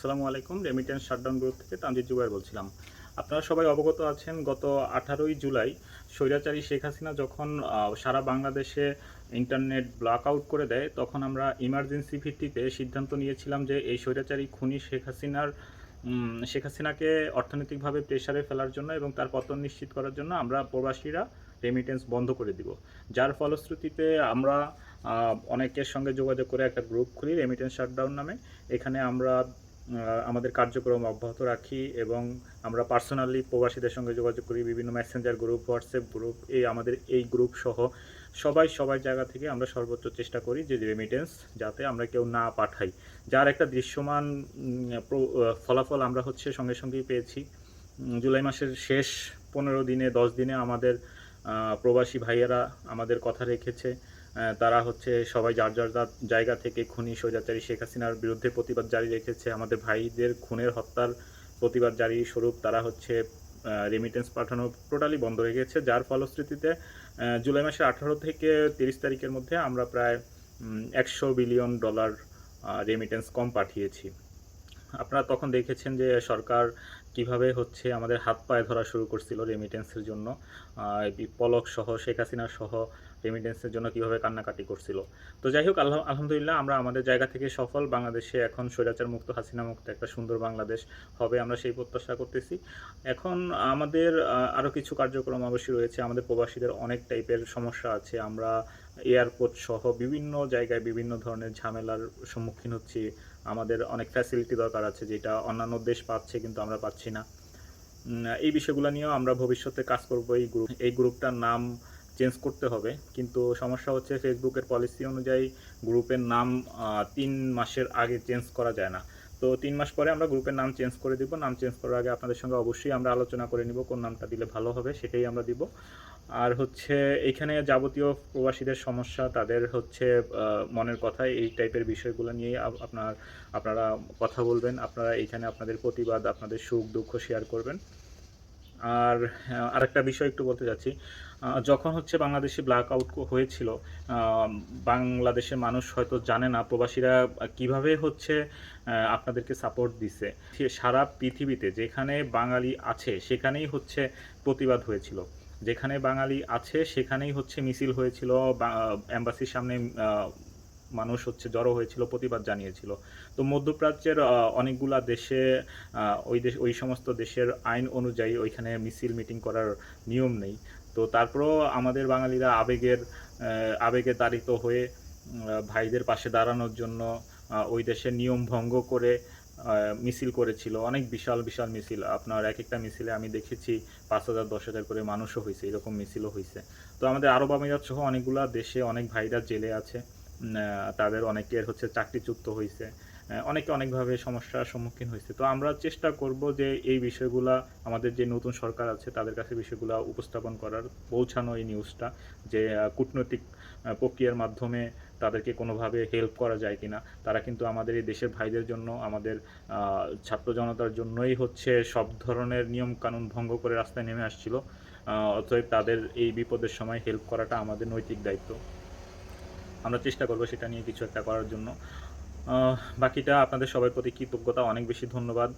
আসসালামু আলাইকুম remittance shutdown group থেকে তানজিদ জুবাইর বলছিলাম। আপনারা সবাই অবগত আছেন, গত আঠারোই জুলাই স্বৈরাচারী শেখ হাসিনা যখন সারা বাংলাদেশে ইন্টারনেট ব্লক আউট করে দেয়, তখন আমরা ইমার্জেন্সি ভিত্তিতে সিদ্ধান্ত নিয়েছিলাম যে এই স্বৈরাচারী খুনি শেখ হাসিনার শেখ হাসিনাকে অর্থনৈতিকভাবে প্রেসারে ফেলার জন্য এবং তার পতন নিশ্চিত করার জন্য আমরা প্রবাসীরা রেমিটেন্স বন্ধ করে দিব। যার ফলশ্রুতিতে আমরা অনেকের সঙ্গে যোগাযোগ করে একটা গ্রুপ খুলি রেমিটেন্স শাটডাউন নামে। এখানে আমরা আমাদের কার্যক্রম অব্যাহত রাখি এবং আমরা পার্সোনালি প্রবাসীদের সঙ্গে যোগাযোগ করি, বিভিন্ন মেসেঞ্জার গ্রুপ হোয়াটসঅ্যাপ গ্রুপ এই আমাদের এই গ্রুপ সহ সবাই সবাই জায়গা থেকে আমরা সর্বোচ্চ চেষ্টা করি যে রেমিটেন্স যাতে আমরা কেউ না পাঠাই। যার একটা দৃশ্যমান ফলাফল আমরা হচ্ছে সঙ্গে সঙ্গেই পেয়েছি। জুলাই মাসের শেষ পনেরো দিনে, দশ দিনে আমাদের প্রবাসী ভাইয়েরা আমাদের কথা রেখেছে। তারা হচ্ছে সবাই যার যার জায়গা থেকে খুনি স্বৈরাচারী শেখ হাসিনার বিরুদ্ধে প্রতিবাদ জারি রেখেছে, আমাদের ভাইদের খুনের হত্যার প্রতিবাদ জারি স্বরূপ তারা হচ্ছে রেমিটেন্স পাঠানো টোটালি বন্ধ রেখেছে যার ফলশ্রুতিতে জুলাই মাসের আঠারো থেকে তিরিশ তারিখের মধ্যে আমরা প্রায় একশো বিলিয়ন ডলার রেমিটেন্স কম পাঠিয়েছি। আপনারা তখন দেখেছেন যে সরকার কীভাবে হচ্ছে আমাদের হাত পায়ে ধরা শুরু করছিল রেমিটেন্সের জন্য। পলক সহ, শেখ হাসিনা সহ রেমিটেন্সের জন্য কীভাবে কান্নাকাটি করছিল। তো যাই হোক আল্লাহ আলহামদুলিল্লাহ আমরা আমাদের জায়গা থেকে সফল। বাংলাদেশে এখন স্বৈরাচার মুক্ত, হাসিনা মুক্ত একটা সুন্দর বাংলাদেশ হবে আমরা সেই প্রত্যাশা করতেছি। এখন আমাদের আরও কিছু কার্যক্রম অবশ্যই রয়েছে। আমাদের প্রবাসীদের অনেক টাইপের সমস্যা আছে। আমরা এয়ারপোর্ট সহ বিভিন্ন জায়গায় বিভিন্ন ধরনের ঝামেলার সম্মুখীন হচ্ছি। আমাদের অনেক ফ্যাসিলিটি দরকার আছে যেটা অন্যান্য দেশ পাচ্ছে কিন্তু আমরা পাচ্ছি না। এই বিষয়গুলো নিয়েও আমরা ভবিষ্যতে কাজ করব এই গ্রুপ এই গ্রুপটার নাম চেঞ্জ করতে হবে। কিন্তু সমস্যা হচ্ছে ফেসবুকের পলিসি অনুযায়ী গ্রুপের নাম তিন মাসের আগে চেঞ্জ করা যায় না। তো তিন মাস পরে আমরা গ্রুপের নাম চেঞ্জ করে দিব। নাম চেঞ্জ করার আগে আপনাদের সঙ্গে অবশ্যই আমরা আলোচনা করে নিব, কোন নামটা দিলে ভালো হবে সেটাই আমরা দিব। আর হচ্ছে এইখানে যাবতীয় প্রবাসীদের সমস্যা, তাদের হচ্ছে মনের কথা, এই টাইপের বিষয়গুলো নিয়েই আপনার, আপনারা কথা বলবেন। আপনারা এইখানে আপনাদের প্রতিবাদ, আপনাদের সুখ দুঃখ শেয়ার করবেন। আর আরেকটা বিষয় একটু বলতে যাচ্ছি। যখন হচ্ছে বাংলাদেশে ব্ল্যাক আউট হয়েছিল বাংলাদেশের মানুষ হয়তো জানে না প্রবাসীরা কীভাবে হচ্ছে আপনাদেরকে সাপোর্ট দিছে। সারা পৃথিবীতে যেখানে বাঙালি আছে, সেখানেই হচ্ছে প্রতিবাদ হয়েছিল। যেখানে বাঙালি আছে, সেখানেই হচ্ছে মিছিল হয়েছিল অ্যাম্বাসির সামনে মানুষ হচ্ছে জড়ো হয়েছিল, প্রতিবাদ জানিয়েছিল। তো মধ্যপ্রাচ্যের অনেকগুলা দেশে ওই দেশ, ওই সমস্ত দেশের আইন অনুযায়ী ওইখানে মিছিল মিটিং করার নিয়ম নেই। তো তারপরেও আমাদের বাঙালিরা আবেগের আবেগে তাড়িত হয়ে ভাইদের পাশে দাঁড়ানোর জন্য ওই দেশের নিয়ম ভঙ্গ করে মিছিল করেছিল। অনেক বিশাল বিশাল মিছিল। আপনার এক একটা মিছিলে আমি দেখেছি পাঁচ হাজার, দশ হাজার করে মানুষও হয়েছে, এরকম মিছিলও হয়েছে। তো আমাদের আরব আমিরাত সহ অনেকগুলা দেশে অনেক ভাইরা জেলে আছে। তাদের অনেকের হচ্ছে চাকরিচ্যুত হয়েছে অনেকে অনেকভাবে সমস্যার সম্মুখীন হয়েছে তো আমরা চেষ্টা করব যে এই বিষয়গুলা, আমাদের যে নতুন সরকার আছে, তাদের কাছে বিষয়গুলো উপস্থাপন করার, পৌঁছানো এই নিউজটা যে কূটনৈতিক প্রক্রিয়ার মাধ্যমে তাদেরকে কোনোভাবে হেল্প করা যায় কিনা। তারা কিন্তু আমাদের এই দেশের ভাইদের জন্য, আমাদের ছাত্র জনতার জন্যই হচ্ছে সব ধরনের নিয়ম কানুন ভঙ্গ করে রাস্তায় নেমে আসছিল। অতএব তাদের এই বিপদের সময় হেল্প করাটা আমাদের নৈতিক দায়িত্ব। আমরা চেষ্টা করব সেটা নিয়ে কিছু একটা করার জন্য। বাকিটা আপনাদের সবার প্রতি কৃতজ্ঞতা, অনেক বেশি ধন্যবাদ।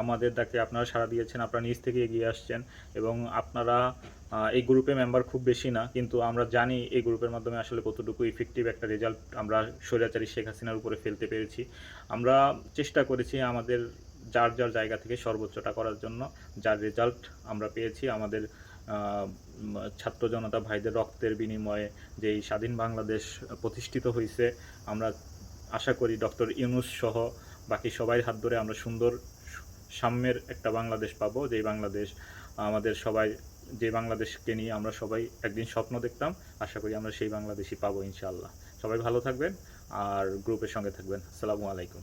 আমাদের ডাকে আপনারা সাড়া দিয়েছেন, আপনারা নিজ থেকে এগিয়ে আসছেন এবং আপনারা এই গ্রুপে মেম্বার খুব বেশি না, কিন্তু আমরা জানি এই গ্রুপের মাধ্যমে আসলে কতটুকু ইফেক্টিভ একটা রেজাল্ট আমরা স্বৈরাচারী শেখ হাসিনার উপরে ফেলতে পেরেছি। আমরা চেষ্টা করেছি আমাদের যার যার জায়গা থেকে সর্বোচ্চটা করার জন্য, যার রেজাল্ট আমরা পেয়েছি, আমাদের ছাত্র জনতা ভাইদের রক্তের বিনিময়ে যেই স্বাধীন বাংলাদেশ প্রতিষ্ঠিত হয়েছে আমরা আশা করি ডক্টর ইউনুস সহ বাকি সবাই হাত ধরে আমরা সুন্দর সাম্যের একটা বাংলাদেশ পাবো, যেই বাংলাদেশ আমাদের সবাই যে বাংলাদেশকে নিয়ে আমরা সবাই একদিন স্বপ্ন দেখতাম, আশা করি আমরা সেই বাংলাদেশই পাবো ইনশাআল্লাহ। সবাই ভালো থাকবেন, আর গ্রুপের সঙ্গে থাকবেন। আসসালামু আলাইকুম।